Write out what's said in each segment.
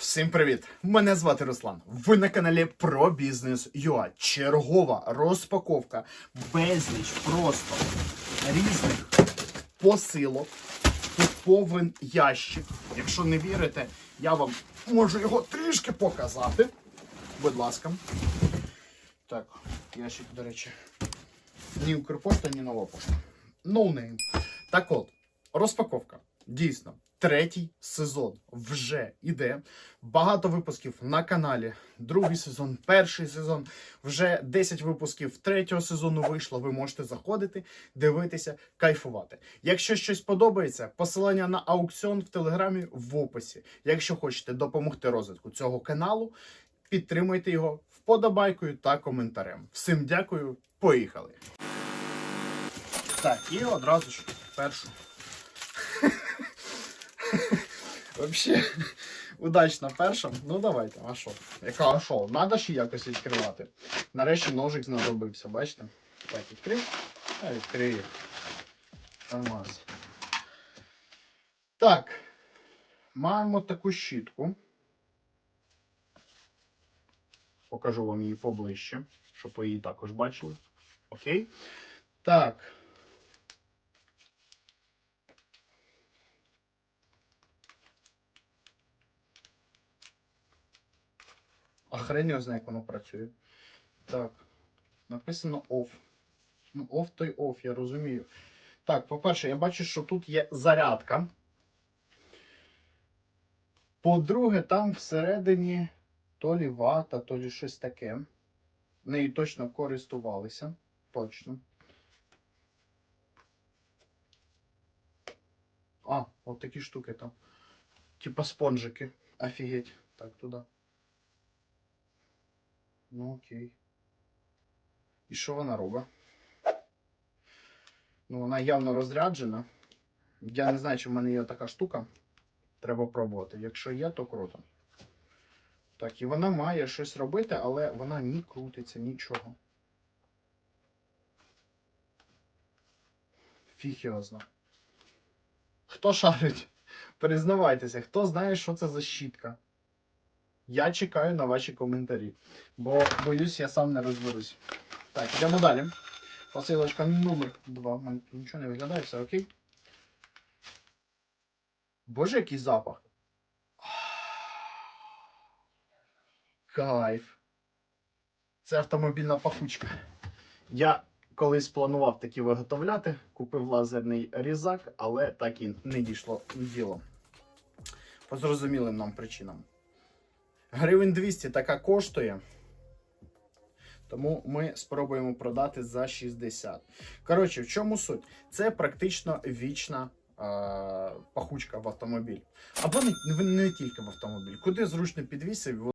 Всім привіт! Мене звати Руслан. Ви на каналі про бізнес ЮА. Чергова розпаковка, безліч просто різних посилок. Тут повен ящик. Якщо не вірите, я вам можу його трішки показати. Будь ласка. Так, ящик, до речі. Ні Укрпошта, ні нова пошта. No name. Так от, розпаковка. Дійсно, третій сезон вже іде. Багато випусків на каналі. Другий сезон, перший сезон. Вже 10 випусків третього сезону вийшло. Ви можете заходити, дивитися, кайфувати. Якщо щось подобається, посилання на аукціон в телеграмі в описі. Якщо хочете допомогти розвитку цього каналу, підтримуйте його вподобайкою та коментарем. Всім дякую, поїхали! Так, і одразу ж першу. Вообще, удачна перша. Ну давайте, а що? Яка а що? Надо ж якось відкривати. Нарешті ножик знадобився, бачите? Так, відкрив. А відкрию. Нормас. Так. Маємо таку щітку. Покажу вам її поближче, щоб ви її також бачили. Окей. Так. А знає, як воно працює. Так. Написано off. Ну, off той off, я розумію. Так, по-перше, я бачу, що тут є зарядка. По-друге, там всередині то лі вата, то лі щось таке. Нею точно користувалися. Точно. А, от такі штуки там. Типа спонжики. Офігеть. Так, туди. Ну окей. І що вона робить? Ну, вона явно розряджена. Я не знаю, чи в мене є така штука. Треба пробувати. Якщо є, то круто. Так, і вона має щось робити, але вона ні крутиться, нічого. Зна. Хто шарить? Признавайтеся, хто знає, що це за щітка? Я чекаю на ваші коментарі, бо боюсь, я сам не розберусь. Так, йдемо далі. Посилочка номер 2. У мене нічого не виглядає, все окей. Боже, який запах. Кайф. Це автомобільна пахучка. Я колись планував такі виготовляти, купив лазерний різак, але так і не дійшло діло. По зрозумілим нам причинам. Гривень 200 така коштує. Тому ми спробуємо продати за 60. Коротше, в чому суть? Це практично вічна е, пахучка в автомобіль. Або не, не, тільки в автомобіль. Куди зручно підвісив,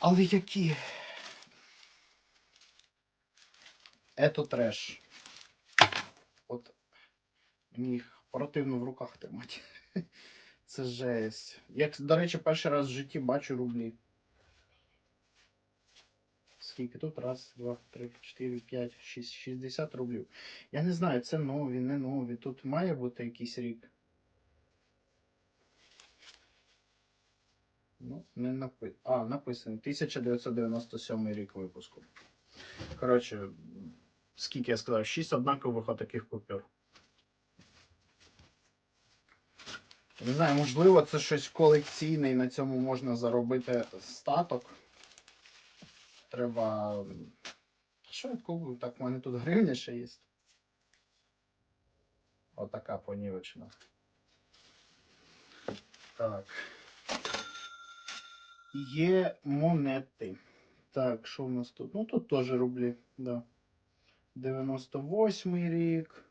Але які? Ето треш. От мені їх противно в руках тримати. Це жесть. Як, до речі, перший раз в житті бачу рублі. Скільки тут? Раз, два, три, чотири, п'ять, шість, 60 рублів. Я не знаю, це нові, не нові. Тут має бути якийсь рік. Ну, не напи... А, написано. 1997 рік випуску. Коротше, скільки я сказав? 6 однакових отаких купюр. Не знаю, можливо, це щось колекційне і на цьому можна заробити статок. Треба. Що я куплю? Так, в мене тут гривня ще є. Отака понівечена. Так. Є монети. Так, що в нас тут? Ну тут теж рублі, да. 98 рік.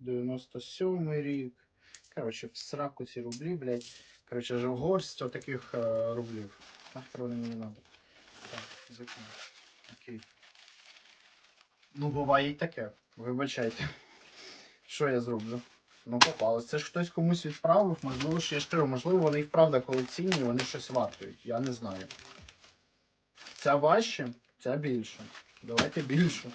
97 рік. Коротше, в сраку ці рублі, блядь. Коротше, же горсть отаких е, рублів. Нахер вони мені надо. Так, закину. Окей. Ну, буває і таке. Вибачайте. Що я зроблю? Ну, попалось. Це ж хтось комусь відправив, можливо, ж кажу, можливо, вони і вправда колекційні, вони щось вартують. Я не знаю. Ця важче, ця більше. Давайте більше.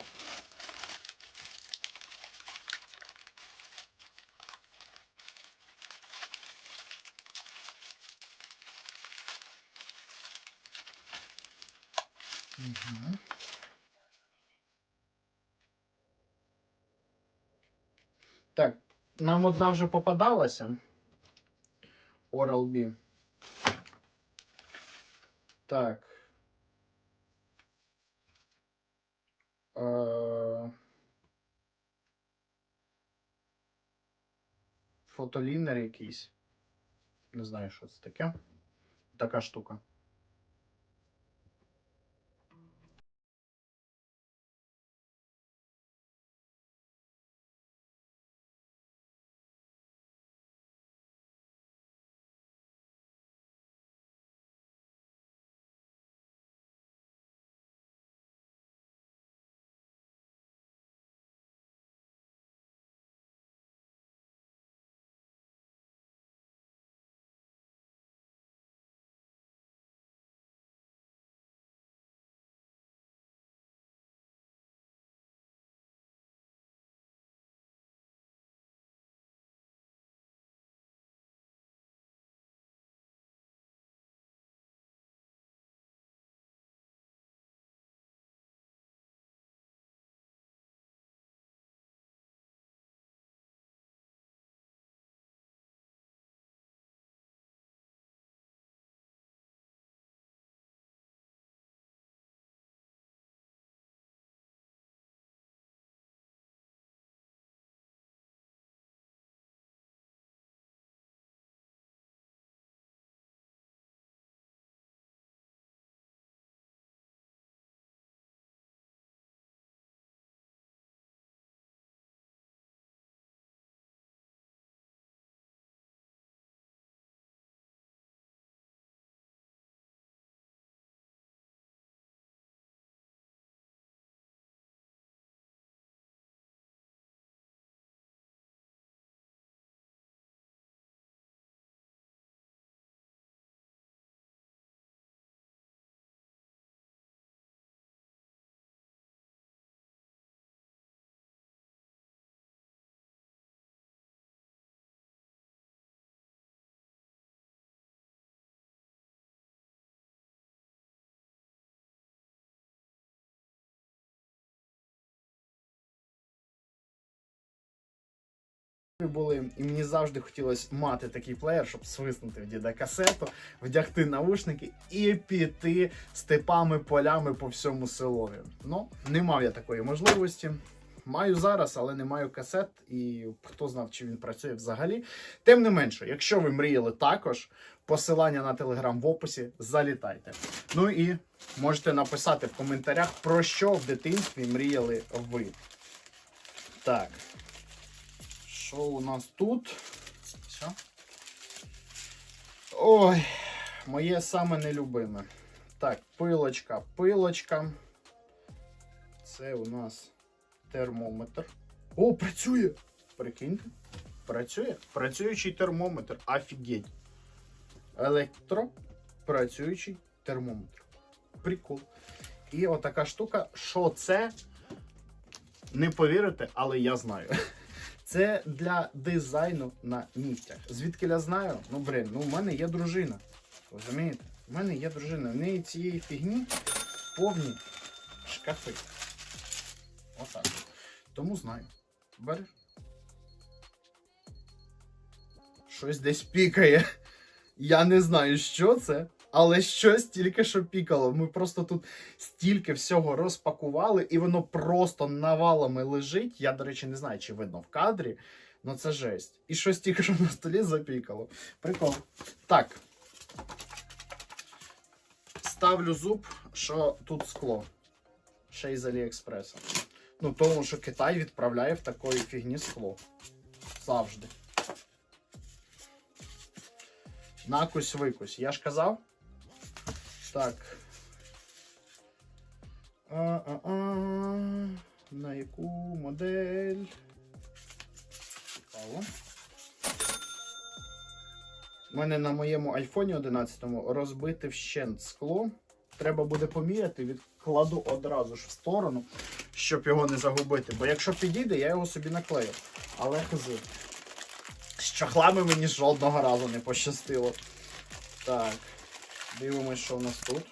Угу. Так, нам одна вже попадалася. Oral-B. Так. Е, Фотолінер якийсь. Не знаю, що це таке. Така штука. Були, і мені завжди хотілося мати такий плеєр, щоб свиснути в діда касету, вдягти наушники і піти степами, полями по всьому селові. Ну, не мав я такої можливості. Маю зараз, але не маю касет, і хто знав, чи він працює взагалі. Тим не менше, якщо ви мріяли також, посилання на телеграм в описі, залітайте. Ну і можете написати в коментарях, про що в дитинстві мріяли ви. Так. Що у нас тут? Все. Ой, моє саме нелюбиме. Так, пилочка, пилочка. Це у нас термометр. О, працює! Прикиньте. Працює? Працюючий термометр. Офігеть. Електро працюючий термометр. Прикол. І отака штука. Що це? Не повірите, але я знаю. Це для дизайну на нігтях. Звідки я знаю? Ну, блин, ну в мене є дружина. Розумієте? У мене є дружина. В неї цієї фігні повні шкафи. Отак. Тому знаю. Береш. Щось десь пікає. Я не знаю, що це, але щось тільки що пікало. Ми просто тут стільки всього розпакували, і воно просто навалами лежить. Я, до речі, не знаю, чи видно в кадрі. Ну це жесть. І щось тільки що на столі запікало. Прикол. Так. Ставлю зуб, що тут скло. Ще й з Аліекспреса. Ну, тому що Китай відправляє в такої фігні скло. Завжди. Накусь викусь. Я ж казав. Так. А-а-а. На яку модель? Цікаво. У мене на моєму айфоні 11 розбите вщент скло. Треба буде поміряти, відкладу одразу ж в сторону, щоб його не загубити. Бо якщо підійде, я його собі наклею. Але хз. З чохлами мені жодного разу не пощастило. Так. Дивимось, що в нас тут.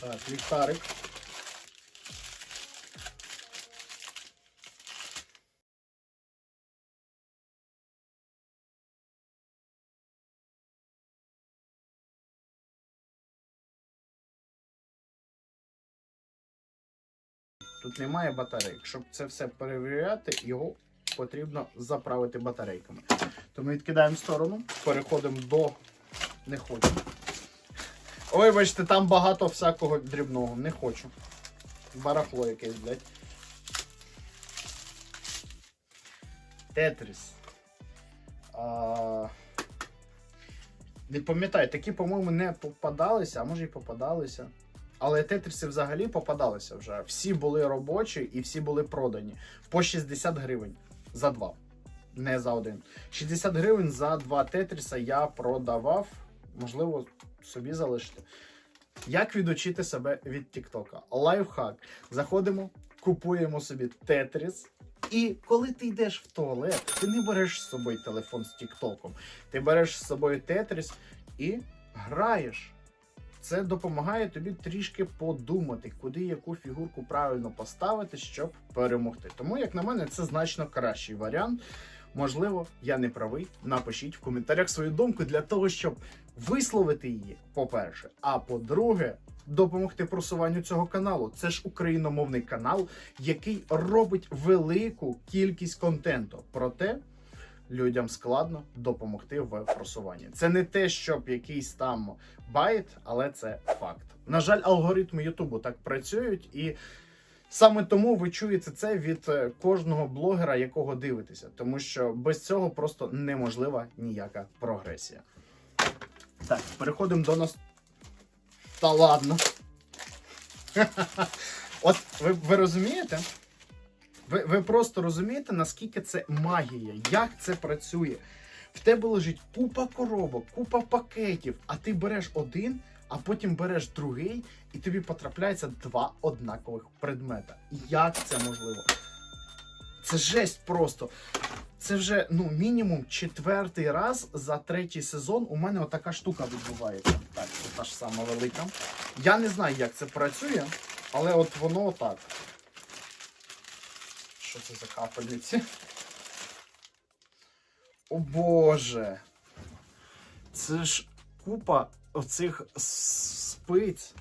Так, ліхтарик. Тут немає батарейок. Щоб це все перевіряти, його потрібно заправити батарейками. То ми відкидаємо в сторону, переходимо до не хочу. Ой, бачите, там багато всякого дрібного. Не хочу. Барахло якесь, блядь. Тетріс. А... Не пам'ятаю, такі, по-моєму, не попадалися, а може і попадалися. Але тетріси взагалі попадалися вже. Всі були робочі і всі були продані. По 60 гривень за два. Не за один. 60 гривень за два тетріса я продавав. Можливо, собі залишити. Як відучити себе від Тіктока? Лайфхак. Заходимо, купуємо собі тетріс. І коли ти йдеш в туалет, ти не береш з собою телефон з Тіктоком. Ти береш з собою тетріс і граєш. Це допомагає тобі трішки подумати, куди яку фігурку правильно поставити, щоб перемогти. Тому, як на мене, це значно кращий варіант. Можливо, я не правий. Напишіть в коментарях свою думку для того, щоб висловити її, по-перше. А по-друге, допомогти просуванню цього каналу. Це ж україномовний канал, який робить велику кількість контенту. Проте людям складно допомогти в просуванні. Це не те, щоб якийсь там байт, але це факт. На жаль, алгоритми Ютубу так працюють і. Саме тому ви чуєте це від е, кожного блогера, якого дивитеся, тому що без цього просто неможлива ніяка прогресія. Так, переходимо до нас. Та ладно. От ви, ви розумієте? Ви, ви просто розумієте, наскільки це магія, як це працює. В тебе лежить купа коробок, купа пакетів, а ти береш один, а потім береш другий, і тобі потрапляється два однакових предмета. Як це можливо? Це жесть просто. Це вже ну мінімум четвертий раз за третій сезон у мене отака штука відбувається. Так, та ж сама велика. Я не знаю, як це працює, але от воно отак. Що це за капельниці? О Боже! Це ж купа оцих спиць.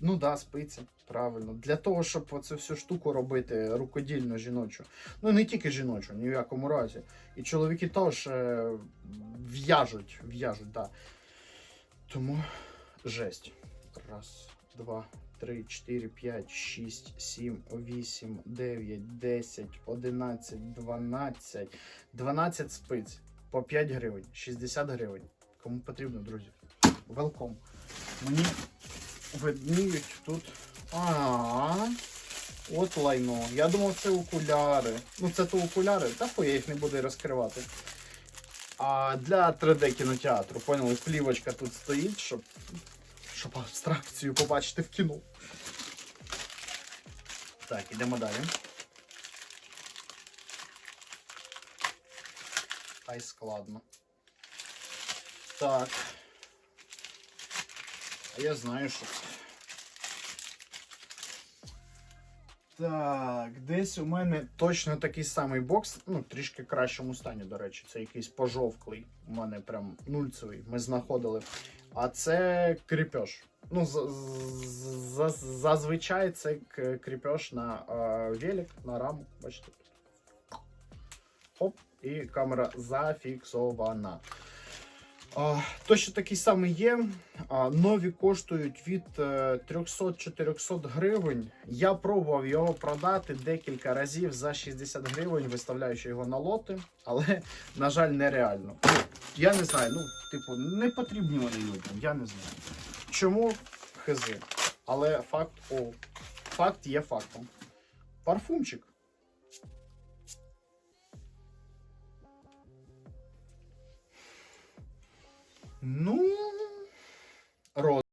Ну да, спиці, правильно. Для того, щоб оцю всю штуку робити рукодільно жіночу. Ну не тільки жіночу, ні в якому разі. І чоловіки теж е, в'яжуть, в'яжуть, да. Тому жесть. Раз, два, три, чотири, п'ять, шість, сім, вісім, дев'ять, десять, одинадцять, дванадцять. 12 спиць. по 5 гривень, 60 гривень. Кому потрібно, друзі. Велком. Мені видніють тут. А, от лайно. Я думав, це окуляри. Ну, це то окуляри. Та фу, я їх не буду розкривати. А для 3D кінотеатру, поняли, плівочка тут стоїть, щоб, щоб абстракцію побачити в кіно. Так, ідемо далі. Хай складно. Так. А я знаю, що. Так, десь у мене точно такий самий бокс, ну, трішки кращому стані, до речі, це якийсь пожовклий. У мене прям нульцевий. Ми знаходили. А це кріпеж. Ну, зазвичай це кріпеж на е, велик, на раму. Бачите. Хоп, і камера зафіксована. А, точно такий самий є. Нові коштують від е, 300-400 гривень. Я пробував його продати декілька разів за 60 гривень, виставляючи його на лоти, але, на жаль, нереально. Я не знаю, ну, типу, не потрібні вони людям, я не знаю. Чому хизи? Але факт, о, факт є фактом. Парфумчик. Ну, роз.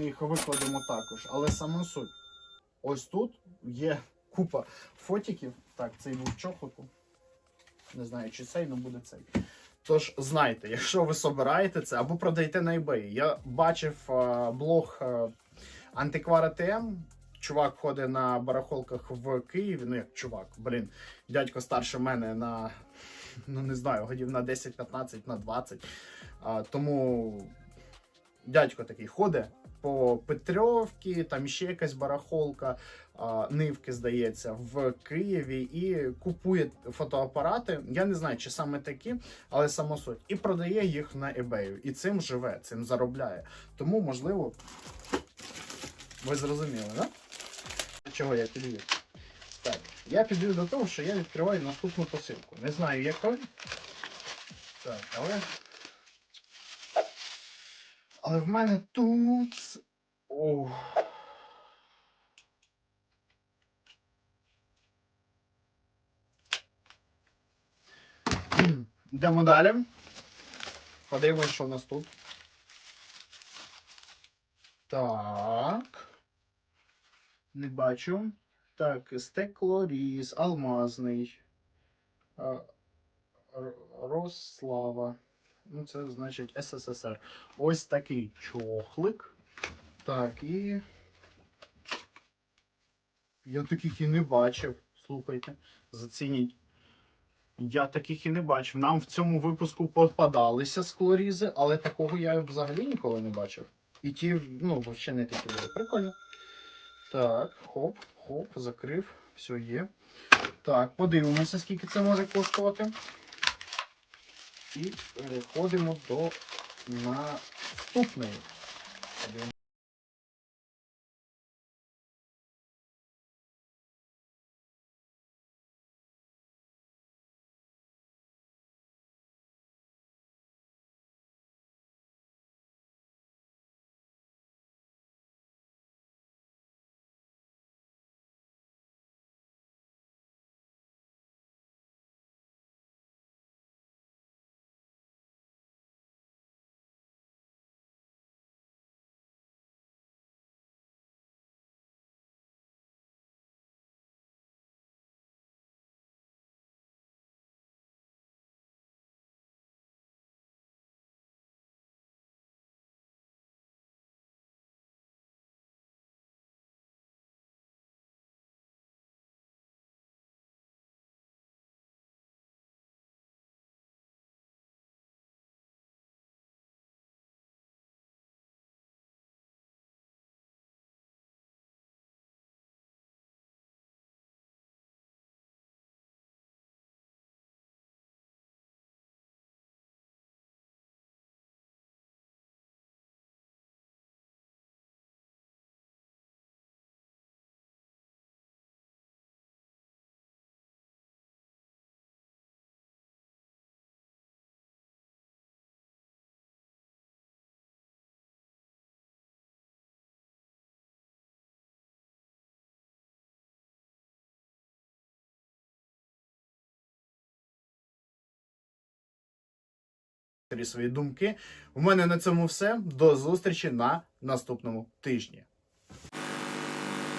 Ми їх викладемо також. Але саме суть. Ось тут є купа фотиків. Так, цей був чохлику. Не знаю, чи цей, але буде цей. Тож знайте, якщо ви собираєте це або продаєте на eBay. Я бачив е, блог е, Антиквара ТМ. Чувак ходить на барахолках в Києві. Ну як чувак, блін, дядько старше мене на ну не знаю, годів на 10, 15, на 20. А, тому дядько такий ходить по Петрьовці, там ще якась барахолка, нивки, здається, в Києві і купує фотоапарати. Я не знаю, чи саме такі, але само суть. І продає їх на eBay. І цим живе, цим заробляє. Тому, можливо, ви зрозуміли. Да? Чого я підвів? Так, я підвів до того, що я відкриваю наступну посилку. Не знаю, якою. Так, але. Але в мене тут. О. Йдемо далі. Подивимось, що в нас тут. Так. Не бачу. Так, стеклоріз, алмазний. Е, Рослава. Ну, це значить СССР. Ось такий чохлик. Так, і. Я таких і не бачив. Слухайте, зацініть. Я таких і не бачив. Нам в цьому випуску попадалися склорізи, але такого я взагалі ніколи не бачив. І ті, ну, ще не такі були. Прикольно. Так, хоп, хоп, закрив, все є. Так, подивимося, скільки це може коштувати. І переходимо до наступної. Свої думки. У мене на цьому все. До зустрічі на наступному тижні.